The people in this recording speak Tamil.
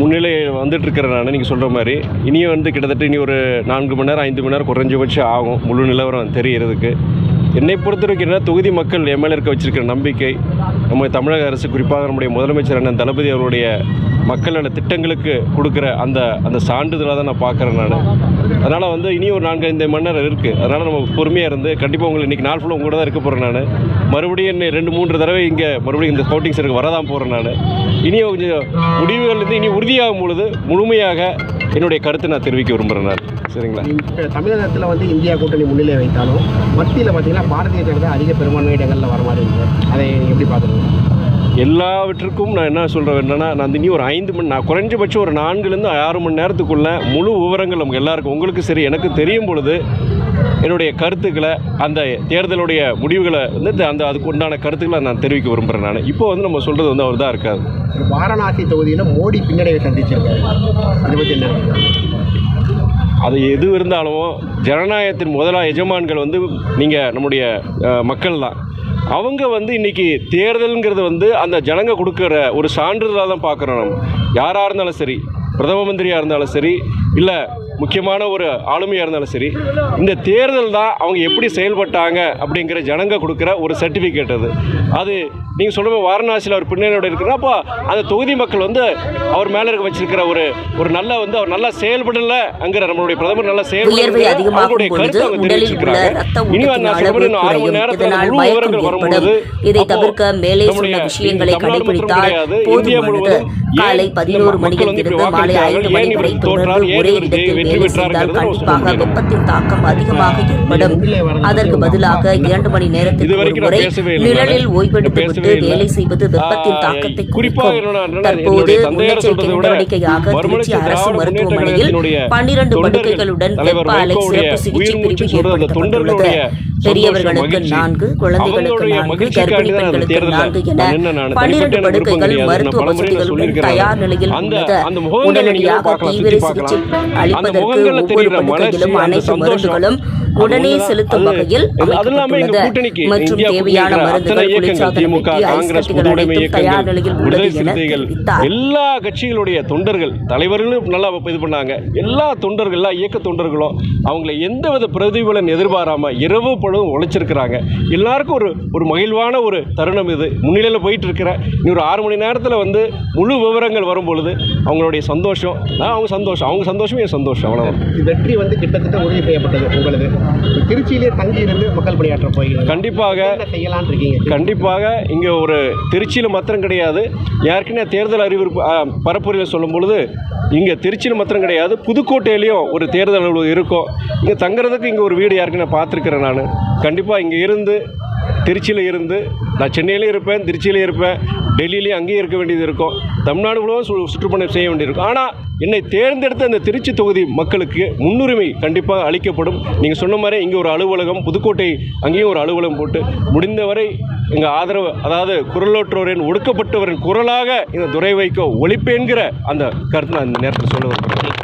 முன்னிலை வந்துட்டு இருக்கிறேன் நான் நீங்கள் சொல்கிற மாதிரி இனியும் வந்து கிட்டத்தட்ட இனி ஒரு நான்கு மணி நேரம் ஐந்து மணி நேரம் குறைஞ்சபட்சம் ஆகும். முழு நிலவரம் தெரியறதுக்கு. என்னை பொறுத்த வரைக்கும் என்ன தொகுதி மக்கள் என் இருக்க வச்சிருக்கிற நம்பிக்கை நம்ம தமிழக அரசு குறிப்பாக நம்முடைய முதலமைச்சர் அண்ணன் தளபதி அவருடைய மக்கள் நல திட்டங்களுக்கு கொடுக்குற அந்த அந்த சான்றிதழாக தான் நான் பார்க்குறேன் நான். அதனால் வந்து இனி ஒரு நான்கு ஐந்து மணி நேரம் இருக்குது அதனால் நம்ம பொறுமையாக இருந்து கண்டிப்பாக உங்களுக்கு இன்றைக்கி நாள் ஃபுல்லாக உங்களோட தான் இருக்க போகிறேன் நான். மறுபடியும் என்ன ரெண்டு மூன்று தடவை இங்கே மறுபடியும் இந்த ஸ்கவுட்டிங் சருக்கு வரதான் போகிறேன் நான். இனி கொஞ்சம் முடிவுகள் வந்து இனி உறுதியாகும் பொழுது முழுமையாக என்னுடைய கருத்தை நான் தெரிவிக்க விரும்புகிறேன் சரிங்களா? இப்போ தமிழகத்தில் வந்து இந்தியா கூட்டணி முன்னிலை வைத்தாலும் மத்தியில் பார்த்தீங்கன்னா பாரதிய ஜனதா அதிக பெரும்பான்மை இடங்களில் வர மாதிரி இருக்குது அதை எப்படி பார்க்குறீங்க? எல்லாவற்றுக்கும் நான் என்ன சொல்கிறேன் என்னன்னா நான் இனி ஒரு ஐந்து மணி நான் குறைஞ்சபட்சம் ஒரு நான்குலேருந்து ஆறு மணி நேரத்துக்குள்ள முழு விவரங்கள் நமக்கு எல்லாருக்கும் உங்களுக்கு சரி எனக்கு தெரியும் பொழுது என்னுடைய கருத்துக்களை அந்த தேர்தலுடைய முடிவுகளை வந்து அந்த அதுக்கு உண்டான கருத்துக்களை நான் தெரிவிக்க விரும்புகிறேன் நான். இப்போ வந்து நம்ம சொல்கிறது வந்து அவர் தான் இருக்காது வாரணாசி தொகுதியில் மோடி பின்னடைவை சந்திச்சிருக்காரு. அதை பற்றி என்ன? அது எது இருந்தாலும் ஜனநாயகத்தின் முதலா எஜமான்கள் வந்து நீங்கள் நம்முடைய மக்கள் தான். அவங்க வந்து இன்னைக்கு தேர்தலுங்கிறது வந்து அந்த ஜனங்க கொடுக்குற ஒரு சான்றிதழாக தான் பார்க்குறோம் நம்ம. யாராக இருந்தாலும் சரி பிரதம மந்திரியாக இருந்தாலும் சரி இல்லை முக்கியமான ஒரு ஆளுமையாக இருந்தாலும் சரி இந்த தேர்தல் தான் அவங்க எப்படி செயல்பட்டாங்க அப்படிங்கிற ஜனங்க கொடுக்குற ஒரு சர்டிஃபிகேட் அது. அது நீங்கள் சொல்கிற வாரணாசியில் அவர் பின்னணியோட இருக்கிற அப்போ அந்த தொகுதி மக்கள் வந்து அவர் மேலே இருக்க வச்சிருக்கிற ஒரு ஒரு நல்ல வந்து அவர் நல்லா செயல்படலைங்கிற நம்மளுடைய பிரதமர் நல்லா செயல்படல அவங்களுடைய கருத்தை அவங்க இனி நான் ஆறு மணி நேரத்துல முழு விவரங்கள் வரும்போது இதை தவிர்க்க மேலே சொன்ன விஷயங்களை கடைபிடித்தால் போதுமானது. காலை பதினோரு மாலை ஐந்து மணி வரை தொடர்ந்து ஒரே இடத்தில் கண்டிப்பாக. வெப்பத்தின் தாக்கம் அதிகமாக ஏற்படும் அதற்கு பதிலாக இரண்டு மணி நேரத்துக்கு ஒரு முறை நிழலில் நானு. ஓய்வெடுத்து பேசவே விட்டு இல்லை. வேலை செய்வது வெப்பத்தின் தாக்கத்தை குறிப்பாக குறைக்கும் தற்போது முன்னெச்சரிக்கை சொல்றதை விட நடவடிக்கையாக திருச்சி அரசு மருத்துவமனையில் பன்னிரண்டு படுக்கைகளுடன் தலைவர் வெப்ப அலை சிறப்பு சிகிச்சை பிரிவு ஏற்படுத்தப்பட்டுள்ளது பெரியவர்களுக்கு. நான்கு குழந்தைகளுக்கு நான்கு கர்ப்பிணி பெண்களுக்கு நான்கு என பன்னிரண்டு படுக்கைகள். மருத்துவ வசதிகளுடன். தயார் நிலையில் உள்ளது உடனடியாக தீவிர சிகிச்சை அளிப்பதற்கு ஒவ்வொரு படுக்கையிலும் அனைத்து. மருந்துகளும் உடனே. செலுத்தும் அது- வகையில் அமைக்கப்பட்டுள்ளது மற்றும் தேவையான மருந்துகள் குளிர்சாதன தயார் இயக்கங்கள் நிலையில் உள்ளது என தெரிவித்தார். எல்லா கட்சிகளுடைய தொண்டர்கள் தலைவர்களும் நல்லா இது பண்ணாங்க. எல்லா தொண்டர்கள் எல்லா இயக்க தொண்டர்களும் அவங்கள எந்தவித பிரதிபலன் எதிர்பாராம இரவு பொழுதும் உழைச்சிருக்கிறாங்க. எல்லாருக்கும் ஒரு ஒரு மகிழ்வான ஒரு தருணம் இது. முன்னிலையில் போயிட்டு இருக்கிற இனி ஒரு ஆறு மணி நேரத்தில் வந்து முழு விவரங்கள் வரும் பொழுது அவங்களுடைய சந்தோஷம். நான் அவங்க சந்தோஷம். அவங்க சந்தோஷமே என் சந்தோஷம். அவ்வளோதான் இது வெற்றி வந்து கிட்டத்தட்ட உறுதி செய்யப்பட்டது உங்களது இப்ப திருச்சியிலே தங்கி இருந்து மக்கள் பணியாற்ற போகிறீங்க கண்டிப்பாக. என்ன செய்யலாம்னு இருக்கீங்க கண்டிப்பாக இங்கே ஒரு திருச்சியில் மாத்திரம் கிடையாது. ஏற்கனவே தேர்தல் அறிவிப்பு பரப்புரையில் சொல்லும் பொழுது இங்கே திருச்சியில் மாத்திரம் கிடையாது. புதுக்கோட்டையிலையும் ஒரு தேர்தல் அலுவலகம் இருக்கும். இங்கே தங்குறதுக்கு இங்கே ஒரு வீடு ஏற்கனவே பார்த்துருக்கிறேன் நான். கண்டிப்பாக இங்கே இருந்து திருச்சியில் இருந்து நான் சென்னையிலையும் இருப்பேன் திருச்சியிலையும் இருப்பேன் டெல்லியிலையும் அங்கேயும் இருக்க வேண்டியது இருக்கும். தமிழ்நாடு முழுவதும் சு சுற்றுப்பயணம் செய்ய வேண்டியிருக்கும் ஆனால் என்னை தேர்ந்தெடுத்த அந்த திருச்சி தொகுதி மக்களுக்கு முன்னுரிமை கண்டிப்பாக அளிக்கப்படும். நீங்கள் சொன்ன மாதிரி இங்கே ஒரு அலுவலகம் புதுக்கோட்டை அங்கேயும் ஒரு அலுவலகம் போட்டு முடிந்தவரை எங்கள் ஆதரவு அதாவது குரலோற்றோரின் ஒடுக்கப்பட்டவரின் குரலாக இந்த துறை வைக்க ஒழிப்பேன்கிற அந்த கருத்தை நான் இந்த நேரத்தில் சொல்ல விரும்புகிறேன்.